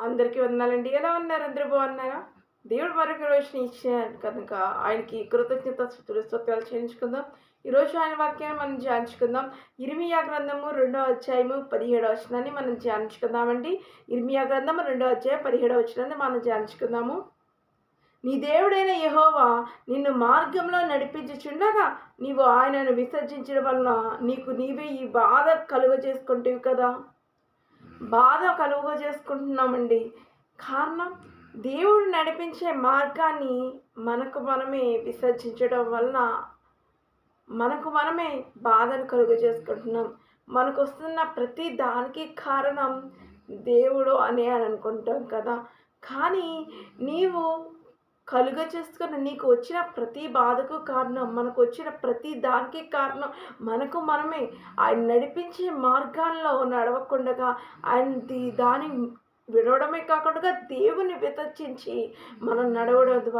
అందరికీ వందనాలండి. ఎలా ఉన్నారు? అందరూ బాగున్నారా? దేవుడు మరొక రోజుని ఇచ్చాడు కనుక ఆయనకి కృతజ్ఞత స్థుతులు స్తోత్రాలు చేయించుకుందాం. ఈరోజు ఆయన వాక్యాన్ని మనం ధ్యానించుకుందాం. ఇర్మియా గ్రంథము రెండో అధ్యాయము పదిహేడవ వచనాన్ని మనం ధ్యానించుకుందామండి. ఇర్మియా గ్రంథము రెండో అధ్యాయం పదిహేడవ వచనాన్ని మనం ధ్యానించుకుందాము. నీ దేవుడైన యహోవా నిన్ను మార్గంలో నడిపించుచుండగా నీవు ఆయనను విసర్జించడం వలన నీకు నీవే ఈ బాధ కలుగ చేసుకుంటేవి కదా. బాధ కలుగ చేసుకుంటున్నామండి కారణం దేవుడు నడిపించే మార్గాన్ని మనకు మనమే విసర్జించడం వలన మనకు మనమే బాధను కలుగ చేసుకుంటున్నాం మనకు వస్తున్న ప్రతి దానికి కారణం దేవుడు అని అనుకుంటాం కదా. కానీ నీవు కలుగ చేసుకున్న నీకు వచ్చిన ప్రతి బాధకు కారణం మనకు వచ్చిన ప్రతి దానికి కారణం మనకు మనమే. ఆయన నడిపించే మార్గాల్లో నడవకుండా ఆయన దాని విడవడమే కాకుండా దేవుని వితర్చించి మనం నడవడం ద్వారా